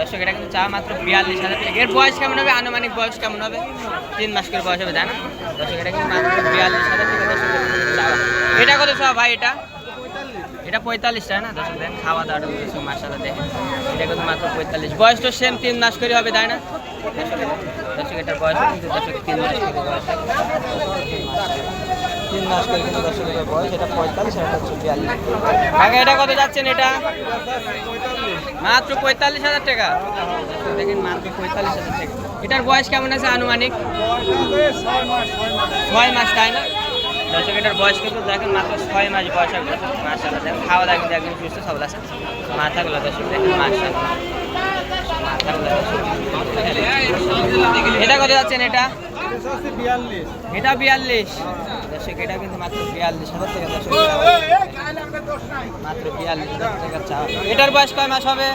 দর্শক, এটা কিন্তু চা মাত্র বিয়াল্লিশ হাজার টাকা। এর বয়স কেমন হবে? আনুমানিক বয়স কেমন হবে? তিন মাস করে বয়স হবে, তাই না? দর্শক, এটা কিন্তু মাত্র বিয়াল্লিশ হাজার টাকা দর্শক, এটা কত চাওয়া ভাই, এটা? এটা পঁয়তাল্লিশ টাকা না? দর্শক, দেখেন, খাওয়া দাওয়াটা দর্শক মাসালা দেখেন। এটা কিন্তু মাত্র পঁয়তাল্লিশ। বয়স তো সেম তিন মাস করে হবে, তাই না? দর্শক এটার বয়স কিন্তু দর্শক তিন মাস করে বয়স। তিন মাস করে কিন্তু দর্শকের বয়স, এটা পঁয়তাল্লিশ এটা হচ্ছে বিয়াল্লিশ। আগে এটা কত যাচ্ছেন এটা? মাত্র পঁয়তাল্লিশ হাজার টাকা। দেখেন, মাত্র পঁয়তাল্লিশ হাজার টাকা। এটার বয়স কেমন আছে আনুমানিক? ছয় মাস, তাই না? দর্শক, এটার বয়স কিন্তু দেখেন, মাত্র ছয় মাস বয়স মাসাল্লাহ দেখেন, খাওয়া দাওয়া কিন্তু একদম সুস্থ, সবল আছে। মাথাগুলো দর্শক, দেখেন মাসাল্লাহ এটা কত যাচ্ছেন এটা? এটা বিয়াল্লিশ। দর্শক এটা কিন্তু মাত্র বিয়াল্লিশ হাজার টাকা দর্শক। মাত্র বিয়াল্লিশ হাজার টাকা চা এটার বয়স কয় মাস হবে?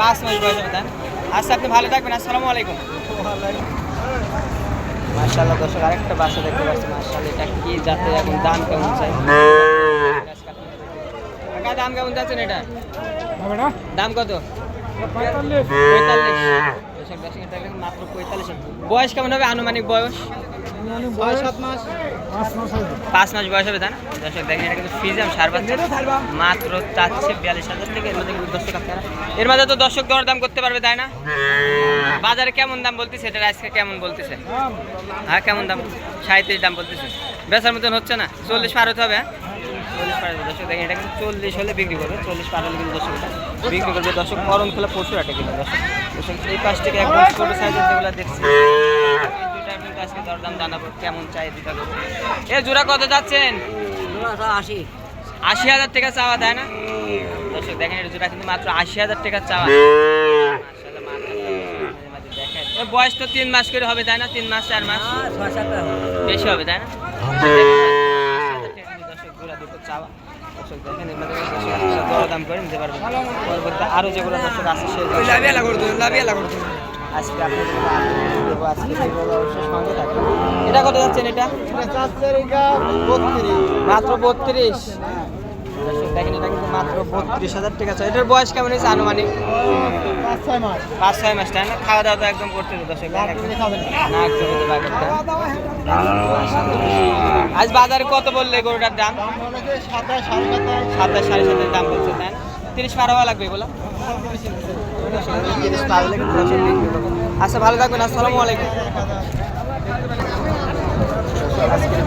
পাঁচ মাস বয়স হবে তাই আচ্ছা আপনি ভালো থাকবেন আসসালামু আলাইকুম। মার্শাল্লাহ দর্শক আরেকটা বাসা দেখতে পাচ্ছি। মার্শাল এটা কি যাতে এখন দাম কেমন চাই? দাম কেমন যাচ্ছেন এটা? দাম কত? পঁয়তাল্লিশ। মাত্র পঁয়তাল্লিশ বয়স কেমন হবে? আনুমানিক বয়স? পাঁচ মাস বয়স হবে তাই না? দর্শক দেখেন এটা কিন্তু ফিজাম সার বাচ্চা মাত্র চাচ্ছে বিয়াল্লিশ হাজার থেকে এর মধ্যে দর্শক আপনারা। এর মাঝে তো দর্শক দর দাম করতে পারবে তাই না? বাজারে কেমন দাম বলতেছে? এটা আজকে কেমন বলতেছে? হ্যাঁ কেমন দাম? সাঁত্রিশ দাম বলতেছে। বেচার মতন হচ্ছে না? চল্লিশ পার হতে হবে হ্যাঁ? চল্লিশ দর্শক দেখেন এটা কিন্তু চল্লিশ হলে বিক্রি করবে। চল্লিশ পার হলে কিন্তু দর্শক এটা বিক্রি করবে। দর্শক করম খোলা প্রচুর আটে কিন্তু দর্শক। দর্শক এই পাশ থেকে একদম ছোটো সাইজের যেগুলো দেখছি। এই দুইটার কিন্তু আজকে দরদাম জানাব কেমন চাই দুটা করব এ জোড়া কত যাচ্ছেন? আশি। আশি হাজার টাকা চাওয়া তাই না? দর্শক দেখেন এটা জোড়া কিন্তু মাত্র আশি হাজার টাকা চাওয়া। বয়স তো তিন মাস করে হবে তাই না? তিন মাস চার মাস? সাত বেশি হবে তাই না? দুটো চাওয়া দর্শক দেখেন এর মধ্যে দর্শক আপনারা দরদাম করে নিতে পারবেন পরবর্তী আরও যেগুলো দর্শক আছে সেগুলো আজকে দেবো আজকে সেগুলো অবশ্যই সঙ্গে থাকবেন এটা কত যাচ্ছেন এটা? মাত্র বত্রিশ। দেখেন এটা কিন্তু মাত্র বত্রিশ হাজার টাকা চাই। এটার বয়স কেমন হয়েছে আনুমানিক? পাঁচ ছয় মাস তাই না? খাওয়া দাওয়া তো একদম করতে হবে দর্শক আজ বাজারে কত বললে গরুটার দাম? সাতাশ সাড়ে সাতের দাম বলছে তাই না? তিরিশ পার হওয়া লাগবে এগুলো তিরিশ পার হলে। আচ্ছা ভালো থাকবেন আসসালামু আলাইকুম। আজকের